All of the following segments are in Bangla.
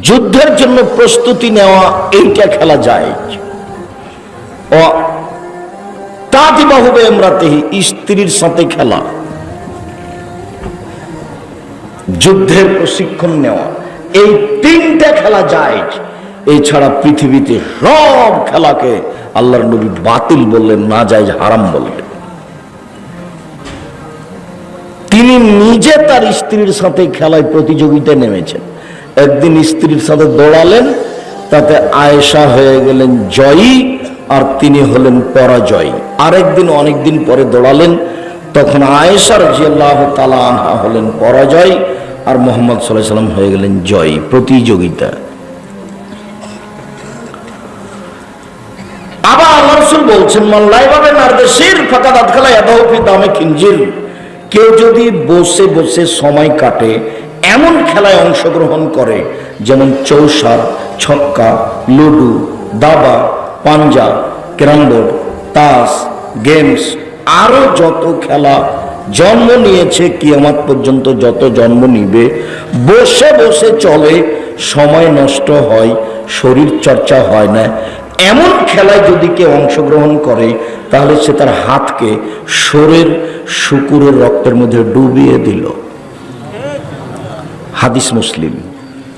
যুদ্ধের জন্য প্রস্তুতি নেওয়া এইটা খেলা যায়। ও তাদিবাহুবে এমরাতেহি স্ত্রীর সাথে খেলা। যুদ্ধের প্রশিক্ষণ নেওয়া। এই তিনটা খেলা যায়। এছাড়া পৃথিবীতে সব খেলাকে আল্লাহর নবী বাতিল বললেন, না যায় হারাম বললেন। তিনি নিজে তার স্ত্রীর সাথে খেলায় প্রতিযোগিতায় নেমেছেন। একদিন স্ত্রীর সাথে দৌড়ালেন, তাতে আয়েশা হয়ে গেলেন জয়ী, আর তিনি হলেন পরাজয়ী। আরেকদিন, অনেকদিন পরে দৌড়ালেন, তখন আয়েশা রাজিয়াল্লাহ তালা আনহা হলেন পরাজয়, আর মোহাম্মদ সাল্লাহ সাল্লাম হয়ে গেলেন জয়ী। প্রতিযোগিতা। আবার রসুল বলছেন মাল্লাই ভাবে নারদেশির ফাঁকা দাঁত খেলা এদাহফি দামে খিঞ্জির কেউ যদি বসে বসে সময় কাটে এমন খেলায় অংশগ্রহণ করে, যেমন চৌসার, ছক্কা, লুডু, দাবা পাঞ্জা ক্যারামবোর্ড, তাস, গেমস আরও যত খেলা জন্ম নিয়েছে, কিয়ামাত পর্যন্ত যত জন্ম নিবে, বসে বসে চলে, সময় নষ্ট হয়, শরীর চর্চা হয় না। এমন খেলায় যদি কেউ অংশগ্রহণ করে, তাহলে সে তার হাতকে শরীর শুকুরের রক্তের মধ্যে ডুবিয়ে দিল। হাদিস মুসলিম।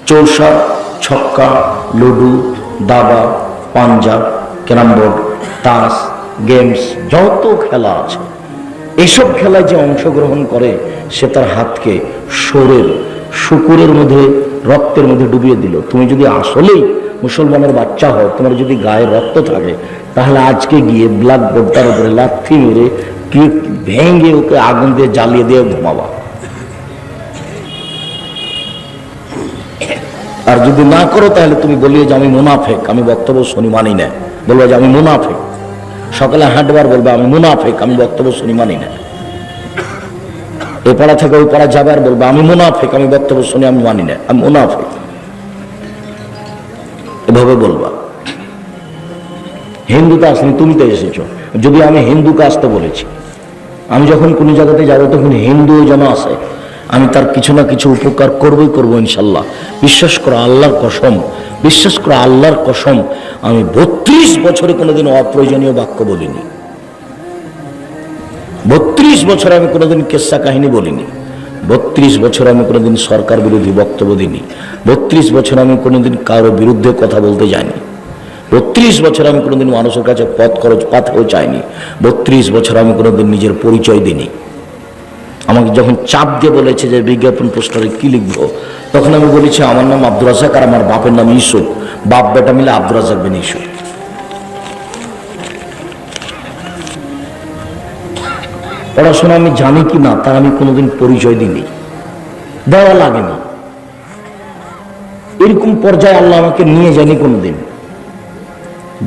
চৌসা, ছক্কা, লুডু, দাবা পাঞ্জা ক্যারামবোর্ড, তাস, গেমস, যত খেলা আছে। এসব খেলায় যে অংশগ্রহণ করে, সে তার হাতকে শরীর, শুকুরের মধ্যে, রক্তের মধ্যে ডুবিয়ে দিল। তুমি যদি আসলেই মুসলমানের বাচ্চা হয় তোমার যদি গায়ে রক্ত থাকে, তাহলে আজকে গিয়ে ব্ল্যাক বোর্ডটার উপরে লাথি মেরে কি ভেঙে ওকে আগুন দিয়ে জ্বালিয়ে দিয়ে ঘুমাবা। আর যদি না করো, তাহলে তুমি বলিয়ে যে আমি মুনাফেক, আমি বক্তব্য শুনি মানি না। বলব যে আমি মুনাফেক। সকালে হাঁটবার বলবে, আমি মুনাফেক, আমি বক্তব্য শুনি মানি না। এ পাড়া থেকে ওই পাড়া যাবে আর বলবে, আমি মুনাফেক, আমি বক্তব্য শুনি, আমি মানি না, আমি মুনাফেক। এভাবে বলবা। হিন্দুতে আসনি, তুমি তো এসেছ। যদি আমি হিন্দুকে আসতে বলেছি, আমি যখন কোনো জায়গাতে যাব, তখন হিন্দু যেন আসে। আমি তার কিছু না কিছু উপকার করবই করব ইনশাল্লাহ। বিশ্বাস করো, আল্লাহর কসম, বিশ্বাস করো, আল্লাহর কসম, আমি বত্রিশ বছরে কোনোদিন অপ্রয়োজনীয় বাক্য বলিনি। বত্রিশ বছর আমি কোনোদিন কেসা কাহিনী বলিনি। বত্রিশ বছর আমি কোনোদিন সরকার বিরোধী বক্তব্য দিইনি। বত্রিশ বছর আমি কোনোদিন কারও বিরুদ্ধে কথা বলতে যাইনি। বত্রিশ বছর আমি কোনোদিন মানুষের কাছে পথ খরচ পাথেও চাইনি। বত্রিশ বছর আমি কোনোদিন নিজের পরিচয় দিইনি। আমাকে যখন চাপ দিয়ে বলেছে যে বিজ্ঞাপন পোস্টারে কি লিখব, তখন আমি বলেছি, আমার নাম আব্দুর রাজাক আর আমার বাপের নাম ইসুফ বাপ বেটা মিলে আব্দুর রাজাক বিন ইসুফ পড়াশোনা আমি জানি কি না, তার আমি কোনোদিন পরিচয় দিইনি। দেওয়া লাগে না। এরকম পর্যায়ে আল্লাহ আমাকে নিয়ে যায়নি কোনোদিন।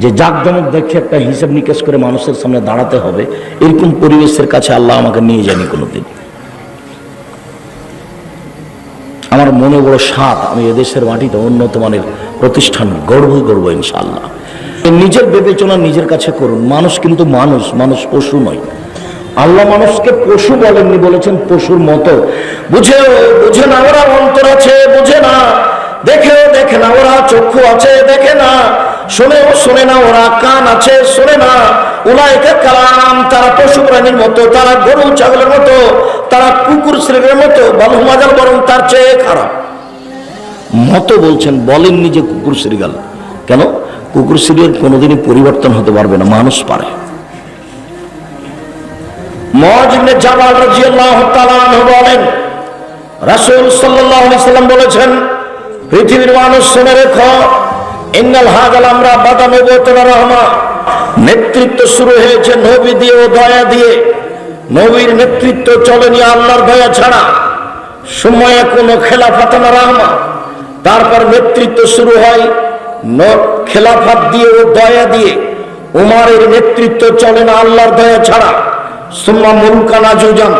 যে জাকজমক দেখে একটা হিসাব নিকেশ করে মানুষের সামনে দাঁড়াতে হবে, এরকম পরিবেশের কাছে আল্লাহ আমাকে নিয়ে যায়নি কোনোদিন। আমার মনে বড় স্বাদ, আমি এদেশের মাটিতে উন্নত মানের প্রতিষ্ঠান গর্ব গর্ব ইনশাল্লাহ নিজের বিবেচনা নিজের কাছে করুন। মানুষ কিন্তু মানুষ মানুষ পশু নয়। আল্লাহ মানুষকে পশু বলেননি, বলেছেন পশুর মতো। বুঝে বুঝে না ওরা অন্তর আছে, বুঝে না। দেখেও, দেখে না ওরা চক্ষু আছে, দেখে না। শোনেও শোনে না, ওরা কান আছে, শোনে না। উলাইকে কালাম, তারা পশু প্রাণীর মতো, তারা গরু ছাগলের মতো, তারা কুকুর শ্রেণির মতো বালুমাজাল বরং তার চেয়ে খারাপ। মতো বলছেন, বলেননি যে কুকুর শ্রীগাল কেন? কুকুর শ্রীর কোনোদিনই পরিবর্তন হতে পারবে না, মানুষ পারে। বলেন, রাসূল সাল্লাম বলেছেন, পৃথিবীর মানুষ শুনে রেখো আমরা বাদামে রহমা। নেতৃত্ব শুরু হয়েছে নবী দিয়ে ও দয়া দিয়ে। নবীর নেতৃত্ব চলেনি আল্লাহর দয়া ছাড়া। সময়ে কোনো খেলাফাতানা রহমা। তারপর নেতৃত্ব শুরু হয় খেলাফাত দিয়ে ও দয়া দিয়ে। উমারের নেতৃত্ব চলে না আল্লাহর দয়া ছাড়া। সুম্মা মুলকানা জুজান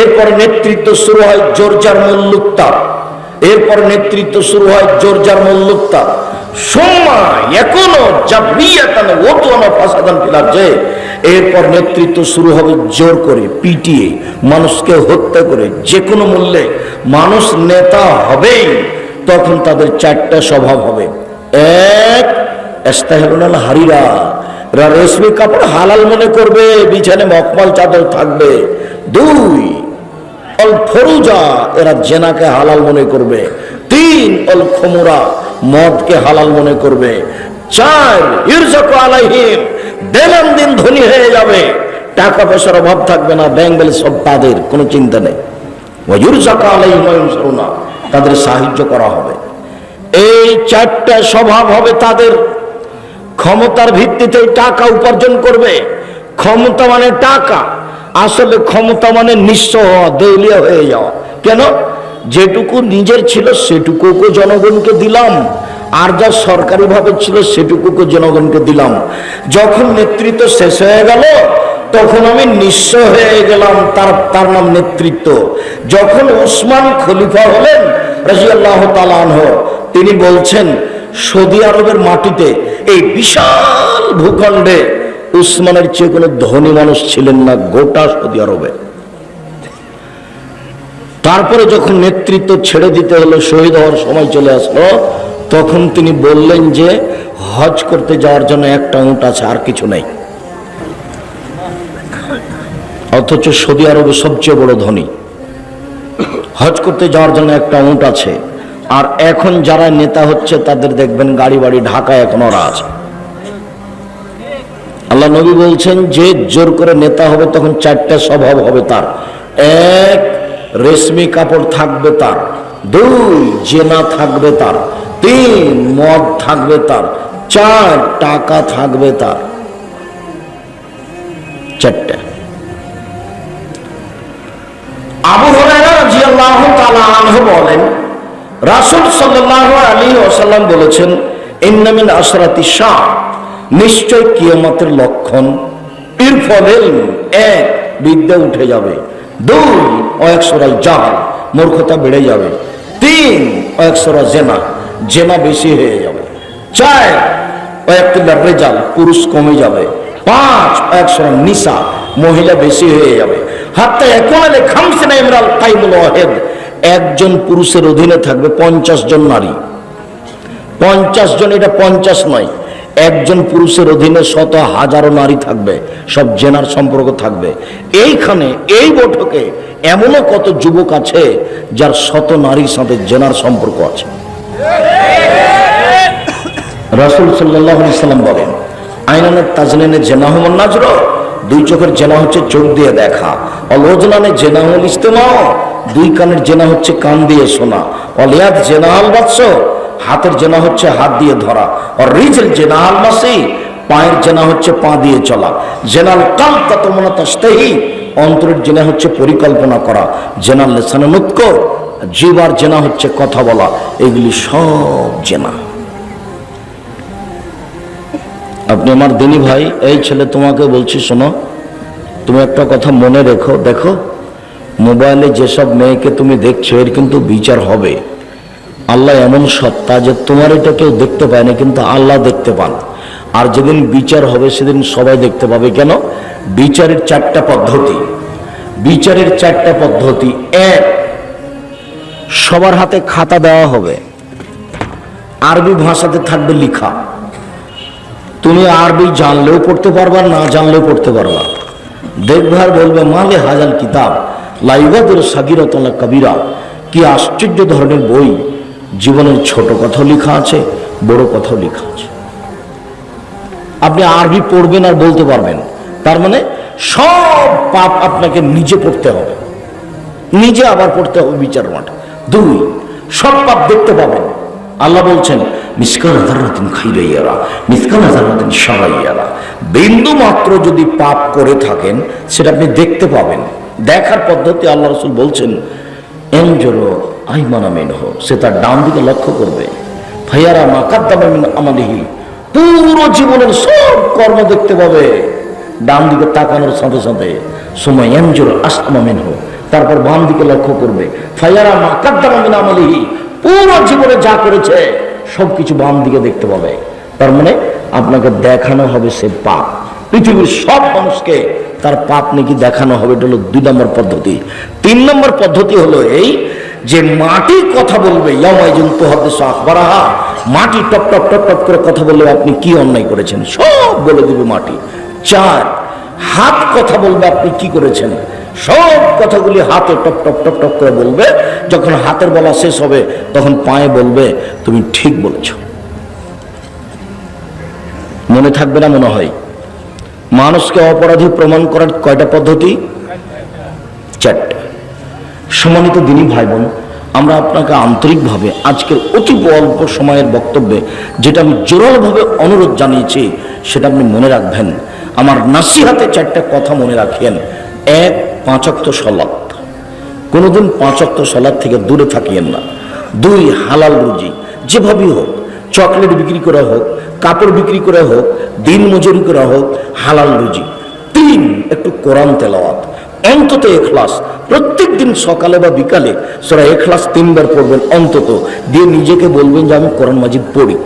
এরপর নেতৃত্ব শুরু হয় জোরজার মল্লুক্তা এরপর নেতৃত্ব শুরু হয় জোরজার মল্লুক্তা এরপর নেতৃত্ব শুরু হবে জোর করে, পিটিয়ে, মানুষকে হত্যা করে যে কোনো মূল্যে মানুষ নেতা হবেই, তখন তাদের চারটা স্বভাব হবে। এক হারিরা, এরা রেশমি কাপড় হালাল মনে করবে, বিছানে মকমল চাদর থাকবে। দুই, অল ফরুজা, এরা জেনাকে হালাল মনে করবে। তিন, অল খমুরা মদকে হালাল মনে করবে। চার, ইরজক আলাইহিম দিন ধনী হয়ে যাবে। টাকা পয়সার অভাব থাকবে না ব্যাংক ব্যালেন্স সব তাদের, কোনো চিন্তা নেই। আলাইহিম ওয়ায়ুনসারুনা তাদের সাহায্য করা হবে। এই চারটা স্বভাব হবে তাদের। ক্ষমতার ভিত্তিতে টাকা উপার্জন করবে। ক্ষমতা মানে টাকা, আসলে ক্ষমতা মানে নিঃস্ব হওয়া দেউলিয়া হয়ে যাওয়া। কেন? যেটুকু নিজের ছিল সেটুকুকে জনগণকে দিলাম। আর যা সরকারি ভাবে ছিল সেটুকুকে জনগণকে দিলাম। যখন নেতৃত্ব শেষ হয়ে গেল, তখন আমি নিঃস্ব হয়ে গেলাম তার তার নাম নেতৃত্ব। যখন উসমান খলিফা হলেন, রাজিয়াল্লাহ তালানহ তিনি বলছেন, সৌদি আরবের মাটিতে এই বিশাল ভূখণ্ডে উসমানের চেয়ে কোনো ধনী মানুষ ছিলেন না গোটা সৌদি আরবে। তারপরে যখন নেতৃত্ব ছেড়ে দিতে হলো, শহীদ হওয়ার সময় চলে আসলো, তখন তিনি বললেন যে, হজ করতে যাওয়ার জন্য একটা উঁট আছে, আর কিছু নেই। অথচ সৌদি আরবে সবচেয়ে বড় ধনী। হজ করতে যাওয়ার জন্য একটা উঁট আছে, আর এখন যারা নেতা হচ্ছে, তাদের দেখবেন গাড়ি বাড়ি ঢাকায় এখন ওরা আছে। আল্লাহ নবী বলছেন, যে জোর করে নেতা হবে, তখন চারটা স্বভাব হবে তার। এক রেশমি কাপড় থাকবে তার, দুই জেনা থাকবে তার, তিন মদ থাকবে তার, চার টাকা থাকবে তার। চারটা। আবু আনহু বলেন, রাসূল সাল্লাল্লাহু আলাইহি ওয়াসাল্লাম বলেছেন, ইন্না মিন আশরাতি শাহ নিশ্চয় কিয়ামতের লক্ষণ ইরফাদিল এক বিদ্যা উঠে যাবে। দুই অয়েকসরাই জাহাল, মূর্খতা বেড়ে যাবে। তিন অয়েকসরা জেনা জেনা বেশি হয়ে যাবে। চার অয়েকটিল্লার রেজাল, পুরুষ কমে যাবে। পাঁচ একশো নিসা, মহিলা বেশি হয়ে যাবে। হাত্তা একুয়ালে খামসিনা ইমরাল কাইমুল ওয়াহেদ, একজন পুরুষের অধীনে থাকবে পঞ্চাশ জন নারী। পঞ্চাশ জন এটা পঞ্চাশ নয়। একজন পুরুষের অধীনে শত হাজারো নারী থাকবে, সব জেনার সম্পর্ক থাকবে। এইখানে, এই বৈঠকে এমনও কত যুবক আছে যার শত নারীর সাথে জেনার সম্পর্ক আছে। রাসুল সাল্লাহ সাল্লাম বলেন আইনানের তাজলিনের জেনাহমন নাজর, দুই চোখের জেনা হচ্ছে চোখ দিয়ে দেখা অলোজনানে জেনাহুল ইস্তেমা দুই কানের জেনা হচ্ছে কান দিয়ে শোনা, অলিয়াদ জেনাহাল বাৎস হাতের জেনা হচ্ছে হাত দিয়ে ধরা। আর রিজেল জেনাহাল মাসি পায়ের জেনা হচ্ছে পা দিয়ে চলা। জেনাল কাল ততমনা তস্তেহি অন্তরের জেনা হচ্ছে পরিকল্পনা করা। জেনাল লেসানে নুৎক জীবার জেনা হচ্ছে কথা বলা। এগুলি সব জেনা। আপনি আমার দিনী ভাই, এই ছেলে তোমাকে বলছি, শোনো। তুমি একটা কথা মনে রেখো, দেখো। মোবাইলে যেসব মেয়েকে তুমি দেখছ, এর কিন্তু বিচার হবে। আল্লাহ এমন সত্তা যে তোমার এটা কেউ দেখতে পায় না, কিন্তু আল্লাহ দেখতে পান। আর যেদিন বিচার হবে, সেদিন সবাই দেখতে পাবে। কেন? বিচারের চারটা পদ্ধতি। বিচারের চারটা পদ্ধতি। এক, সবার হাতে খাতা দেওয়া হবে। আরবি ভাষাতে থাকবে লিখা। তুমি আরবি জানলেও পড়তে পারবা, না জানলেও পড়তে পারবা। দেখভার বলবে মালে হাজাল কিতাব লাইবাদুর সাগিরতলা কবিরা। কি আশ্চর্য ধরনের বই। জীবনের ছোট কথাও লেখা আছে, বড় কথাও লেখা আছে। আপনি আরবি পড়বেন আর বলতে পারবেন। তার মানে সব পাপ আপনাকে নিজে পড়তে হবে। নিজে আবার পড়তে হবে বিচার মাঠ। দুই, সব পাপ দেখতে পাবেন। আল্লাহ বলছেন, মিসকাল হাজারাতিন খাইরাইয়ারা, মিসকাল হাজারাতিন সারাইয়ারা বিন্দু মাত্র যদি পাপ করে থাকেন, সেটা আপনি দেখতে পাবেন। দেখার পদ্ধতি আল্লাহ রসুল বলছেন এনজোরো আইমানা মেনহ, সে তার ডান দিকে লক্ষ্য করবে। ভাইয়ারা মাকাদ্দামা মিন আমালিহি, পুরো জীবনের সব কর্ম দেখতে পাবে। ডান দিকে তাকানোর সাথে সাথে সময় এনজোর আসমা মেনহ, তারপর বাম দিকে লক্ষ্য করবে। ফাইয়ারা মাকাদ্দামা মিন আমালিহি, পুরো জীবনে যা করেছে সবকিছু বাম দিকে দেখতে পাবে। তার মানে আপনাকে দেখানো হবে সে পাপ। পৃথিবীর সব মানুষকে তার পাপ নাকি দেখানো হবে, এটা হলো দুই নম্বর পদ্ধতি। তিন নম্বর পদ্ধতি হলো এই যে মাটি কথা বলবে মাটি টপ টপ টপ টপ করে কথা বললে আপনি কি অন্যায় করেছেন? সব বলে দেবে মাটি। চার হাত কথা বলবে আপনি কি করেছেন? সব কথাগুলি হাতে টপ টপ টপ টপ করে বলবে। যখন হাতের বলা শেষ হবে, তখন পায়ে বলবে, তুমি ঠিক বলেছ। মনে থাকবে না মনে হয়? মানুষকে অপরাধী প্রমাণ করার কয়টা পদ্ধতি? চারটে। সম্মানিত দিনী ভাই বোন আমরা আপনাকে আন্তরিকভাবে আজকের অতি অল্প সময়ের বক্তব্যে যেটা আমি জোরালভাবে অনুরোধ জানিয়েছি, সেটা আপনি মনে রাখবেন। আমার নাসিহাতে চারটা কথা মনে রাখেন এক, পাঁচক্ত সলাৎ। কোনোদিন পাঁচক্ত সলাৎ থেকে দূরে থাকিয়েন না। দুই, হালাল রুজি। যেভাবেই হোক, চকলেট বিক্রি করা হোক, কাপড় বিক্রি করা হোক দিন মজুরি করা হোক, হালাল রুজি। তিন, একটু কোরআন তেলাওয়াত। অন্তত এখলাস। প্রত্যেক দিন সকালে বা বিকালে সেটা এখলাস তিনবার পড়বেন অন্তত। দিয়ে নিজেকে বলবেন যে, আমি কোরআন মাজিদ পড়ি।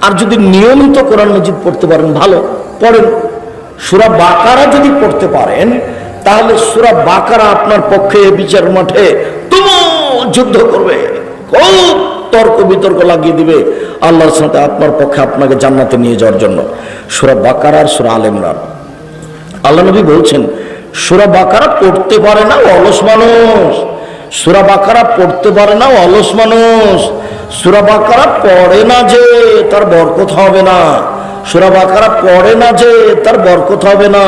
আর যদি নিয়মিত কোরআন মাজিদ পড়তে পারেন, ভালো, পড়েন। সুরা বাকারা যদি পড়তে পারেন, তাহলে সুরা বাকারা আপনার পক্ষে বিচার মাঠে তুমুল যুদ্ধ করবে। খুব তর্ক বিতর্ক লাগিয়ে দিবে। আল্লাহর সাথে আপনার পক্ষে আপনাকে জান্নাতে নিয়ে যাওয়ার জন্য। সুরা বাকারা আর সুরা আল ইমরান। আল্লাহ নবী বলছেন সুরা বাকারা পড়তে পারে না অলস মানুষ। সুরা বাকারা পড়তে পারে না অলস মানুষ। সুরা বাকারা পড়ে না যে, তার বরকত হবে না। সুরা বাকারা পড়ে না যে, তার বরকত হবে না।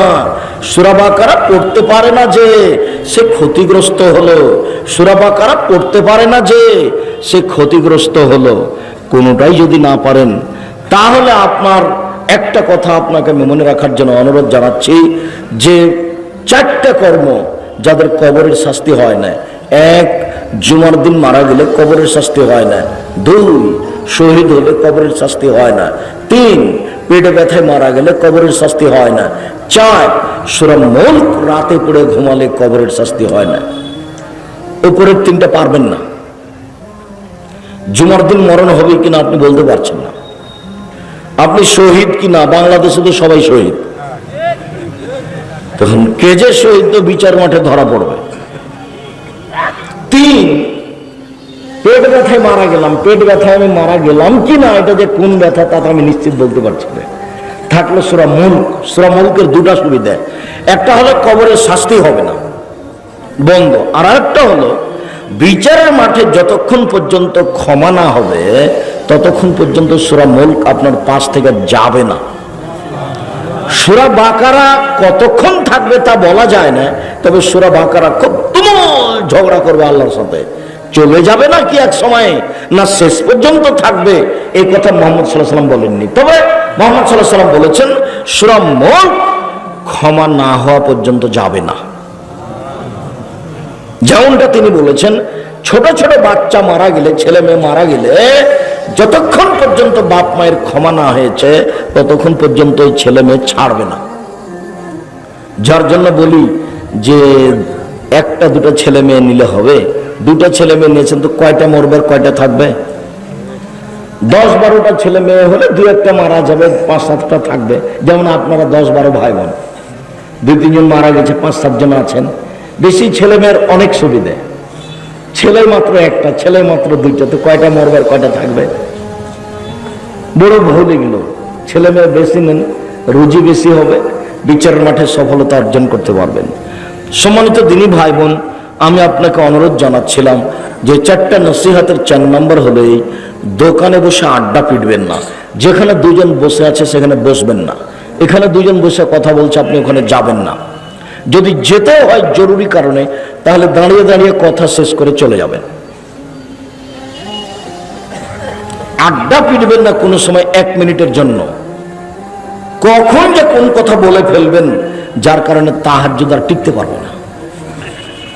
সুরা বাকারা পড়তে পারে না যে, সে ক্ষতিগ্রস্ত হলো। সুরা বাকারা পড়তে পারে না যে, সে ক্ষতিগ্রস্ত হলো। কোনোটাই যদি না পারেন, তাহলে আপনার একটা কথা আপনাকে মনে রাখার জন্য অনুরোধ জানাচ্ছি যে চারটা কর্ম যাদের কবরের শাস্তি হয় না। এক, জুমার দিন মারা গেলে কবরের শাস্তি হয় না। দুই, শহীদ হলে কবরের শাস্তি হয় না। তিন, পেটে ব্যথায় মারা গেলে কবরের শাস্তি হয় না। চার, সুরা মুল্ক রাতে পড়ে ঘুমালে কবরের শাস্তি হয় না। উপরের তিনটা পারবেন না। জুমার দিন মরণ হবে কিনা আপনি বলতে পারছেন না। আপনি শহীদ কিনা? বাংলাদেশে তো সবাই শহীদ। তখন কে যে শহীদ তো বিচার মাঠে ধরা পড়বে। তিন, পেট ব্যথায় মারা গেলাম। পেট ব্যথায় আমি মারা গেলাম কি না এটা যে কোন ব্যথা তো আমি নিশ্চিত বলতে পারছি না। থাকল সুরা মুল্ক সুরা মুল্কের দুটা সুবিধা। একটা হলো কবরের শাস্তি হবে না। বন্ধ। আর একটা হলো, বিচারের মাঠে যতক্ষণ পর্যন্ত ক্ষমা না হবে, ততক্ষণ পর্যন্ত সুরা মুল্ক আপনার পাশ থেকে যাবে না। সুরা বাকারা কতক্ষণ থাকবে তা বলা যায় না, তবে সুরা বাকারা খুব তুমুল ঝগড়া করবে আল্লাহর সাথে। চলে যাবে না কি এক সময়? না শেষ পর্যন্ত থাকবে? এই কথা মোহাম্মদ সাল্লাহ সাল্লাম বলেননি। তবে মোহাম্মদ সাল্লাহ সাল্লাম বলেছেন, সুরা মুল্ক ক্ষমা না হওয়া পর্যন্ত যাবে না। যেমনটা তিনি বলেছেন, ছোট ছোট বাচ্চা মারা গেলে, ছেলে মেয়ে মারা গেলে যতক্ষণ পর্যন্ত বাপ মায়ের ক্ষমা না হয়েছে, ততক্ষণ পর্যন্ত ওই ছেলে মেয়ে ছাড়বে না। যার জন্য বলি যে, একটা দুটো ছেলে মেয়ে নিলে হবে। দুটো ছেলে মেয়ে নিয়েছেন তো কয়টা মরবে, কয়টা থাকবে? দশ বারোটা ছেলে মেয়ে হলে দু একটা মারা যাবে, পাঁচ সাতটা থাকবে। যেমন আপনারা দশ বারো ভাই বোন, দুই তিনজন মারা গেছে, পাঁচ সাতজন আছেন। বেশি ছেলে মেয়ের অনেক সুবিধে। ছেলে মাত্র একটা, ছেলে মাত্র দুইটা, তো কয়টা মরবে কয়টা থাকবে? বড় ভুল এগুলো। ছেলে মেয়ে বেশি নেন, রুজি বেশি হবে, বিচারের মাঠে সফলতা অর্জন করতে পারবেন। সম্মানিত দিনী ভাই বোন আমি আপনাকে অনুরোধ জানাচ্ছিলাম যে চারটা নসিহাতের চার নম্বর হলো এই, দোকানে বসে আড্ডা পিটবেন না। যেখানে দুজন বসে আছে, সেখানে বসবেন না। এখানে দুজন বসে কথা বলছে, আপনি ওখানে যাবেন না। যদি যেতেও হয় জরুরি কারণে, তাহলে দাঁড়িয়ে দাঁড়িয়ে কথা শেষ করে চলে যাবেন। আড্ডা পিটবেন না কোনো সময় এক মিনিটের জন্য। কখন যে কোন কথা বলে ফেলবেন, যার কারণে তাহার যদি আর টিকতে পারবে না।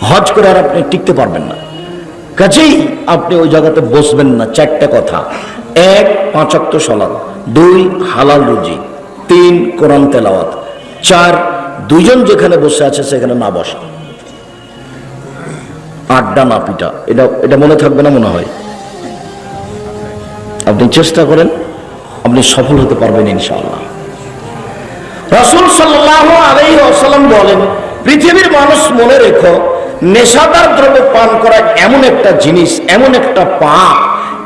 হজ করে আর আপনি টিকতে পারবেন না। কাজেই আপনি ওই জায়গাতে বসবেন না, চারটে কথা। এক পাঁচাত্ত সলাদ দুই, হালাল রুজি। তিন, কোরআন তেলাওয়াত। চার দুজন যেখানে বসে আছে সেখানে না বসা। আড্ডা না পিটা, এটা এটা মনে থাকবে না, মনে হয়। আপনি চেষ্টা করেন, আপনি সফল হতে পারবেন ইনশাআল্লাহ। রাসূল সাল্লাল্লাহু আলাইহি ওয়াসাল্লাম বলেন, পৃথিবীর মানুষ মনে রেখো, নেশাদার দ্রব্য পান করা এমন একটা জিনিস, এমন একটা পাপ।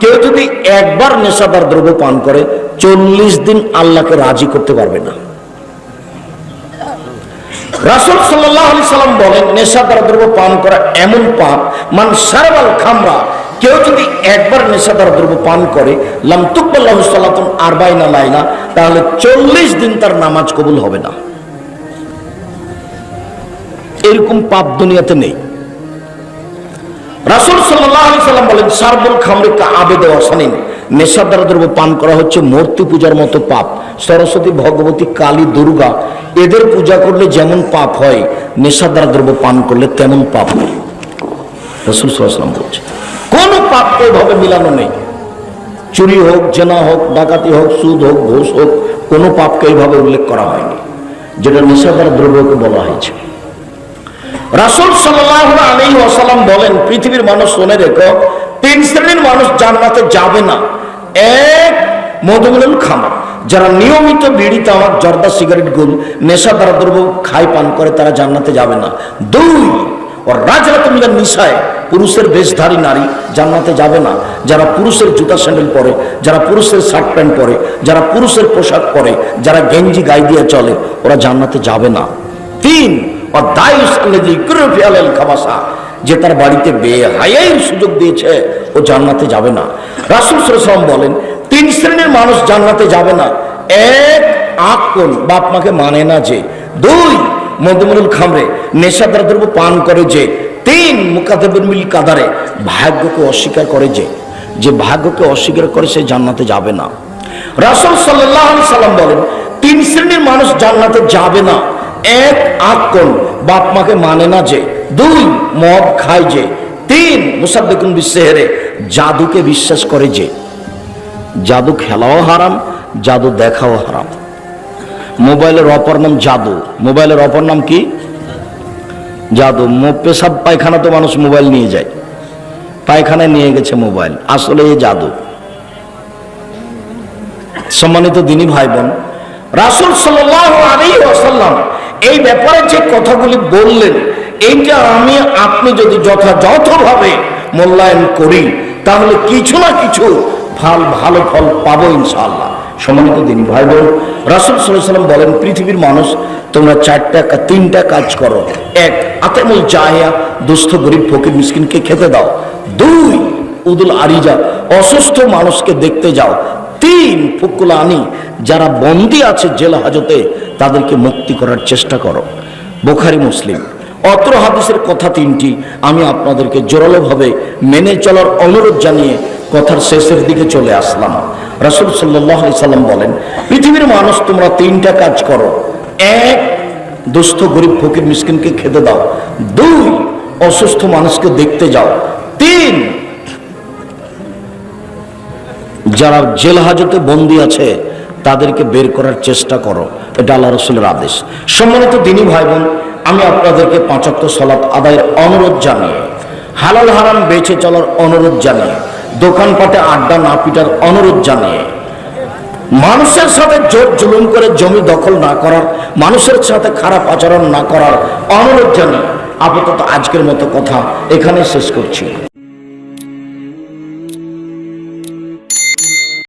কেউ যদি একবার নেশাদার দ্রব্য পান করে, চল্লিশ দিন আল্লাহকে রাজি করতে পারবে না। রাসুল সাল্লাহ আলি সাল্লাম বলেন, নেশাদার দ্রব্য পান করা এমন পাপ, মান সারবাল খামরা কেউ যদি একবার নেশাদার দ্রব্য পান করে, লাম তুকবাল্লাহ সাল্লাতুন আরবাইনা লাইলা, তাহলে চল্লিশ দিন তার নামাজ কবুল হবে না। এরকম পাপ দুনিয়াতে নেই। রাসুল সাল্লাহ সাল্লাম বলেন, সারবুল খামরিকা আবেদে অসানিন নেশাদার দ্রব্য পান করা হচ্ছে মূর্তি পূজার মতো পাপ। সরস্বতী, ভগবতী, কালী, দুর্গা, এদের পূজা করলে যেমন পাপ হয় নেশাদার দ্রব্য পান করলে তেমন পাপ হয়। রসুল সাল্লাম বলছে কোন পাপকে এভাবে মিলানো নেই। চুরি হোক, জেনা হোক, ডাকাতি হোক, সুদ হোক, ঘোষ হোক, কোনো পাপকে এইভাবে উল্লেখ করা হয়নি, যেটা নেশাদার দ্রব্যকে বলা হয়েছে। রাসুল সাল্লাহ আলী ওয়াসাল্লাম বলেন, পৃথিবীর মানুষ শুনে রেখো, তিন শ্রেণির মানুষ জান্নাতে যাবে না। এক মধুমূল খামা যারা নিয়মিত বিড়ি, তামাক, জর্দা, সিগারেট, গুল নেশা দ্বারা দ্রব্য খাই পান করে, তারা জান্নাতে যাবে না। দুই নিশায় পুরুষের বেশধারী নারী জান্নাতে যাবে না। যারা পুরুষের জুতা স্যান্ডেল পরে, যারা পুরুষের শার্ট প্যান্ট পরে, যারা পুরুষের পোশাক পরে, যারা গেঞ্জি গাই দিয়ে চলে, ওরা জান্নাতে যাবে না। তিন যে তার বাড়িতে বেয়ে সুযোগ দিয়েছে, ও জান্নাতে যাবে না। রাসূল সাল্লাল্লাহু বলেন, তিন শ্রেণির মানুষ জান্নাতে যাবে না। এক আকল বাপ মাকে মানে না যে। দুই মধুমরুল খামরে নেশাদার দ্রব্য পান করে যে, তিন মুকাদ্দেবের মিল কাদারে ভাগ্যকে অস্বীকার করে যে যে ভাগ্যকে অস্বীকার করে সে জান্নাতে যাবে না। রাসূল আলাইহি সাল্লাম বলেন, তিন শ্রেণির মানুষ জান্নাতে যাবে না। এক আকল বাপ মাকে মানে না যে, দুই মদ খায় যে, তিন মুসাদ্দিকুন বিশেহরে জাদুকে বিশ্বাস করে যে, জাদু খেলাও হারাম, জাদু দেখাও হারাম। মোবাইলের অপর নাম জাদু। মোবাইলের অপর নাম কি? জাদু। পেশাব পায়খানা তো মানুষ মোবাইল নিয়ে যায়। পায়খানায় নিয়ে গেছে মোবাইল। আসলে এই জাদু। সম্মানিত দিনী ভাই বোন রাসুল সাল্লাম এই ব্যাপারে যে কথাগুলি বললেন, এইটা আমি আপনি যদি যথাযথভাবে মূল্যায়ন করি, তাহলে কিছু না কিছু ভালো ভালো ফল পাবো ইনশাআল্লাহ। সম্মানিত দিনী ভাই বোন রাসুল সাল্লাম বলেন, পৃথিবীর মানুষ, তোমরা চারটা তিনটা কাজ করো। এক, আতেমুল জাহিয়া, দুস্থ, গরিব, ফকির, মিসকিনকে খেতে দাও। দুই, উদুল আরিজা, অসুস্থ মানুষকে দেখতে যাও। তিন ফুকুল আনি যারা বন্দী আছে জেল হাজতে, তাদেরকে মুক্তি করার চেষ্টা করো। বোখারি, মুসলিম। অত্র হাদিসের কথা তিনটি, আমি আপনাদেরকে জোরালোভাবে মেনে চলার অনুরোধ জানিয়ে কথার শেষের দিকে চলে আসলাম। রাসুল সাল্লাম বলেন, পৃথিবীর মানুষ, তোমরা তিনটা কাজ করো। এক, দুস্থ, গরিব, ফকির, মিসকিনকে খেতে দাও। দুই, অসুস্থ মানুষকে দেখতে যাও। তিন, যারা জেল হাজতে বন্দী আছে, তাদেরকে বের করার চেষ্টা করো। এটা আল্লাহ রসুলের আদেশ। সম্মানিত দিনী ভাই বোন আমি আপনাদেরকে পাঁচাত্ত সলাৎ আদায়ের অনুরোধ জানিয়ে, হালাল হারাম বেঁচে চলার অনুরোধ জানিয়ে দোকানপাটে আড্ডা না পিটার অনুরোধ জানিয়ে, মানুষের সাথে জোর জুলুম করে জমি দখল না করার, মানুষের সাথে খারাপ আচরণ না করার অনুরোধ জানিয়ে আপাতত আজকের মতো কথা এখানে শেষ করছি।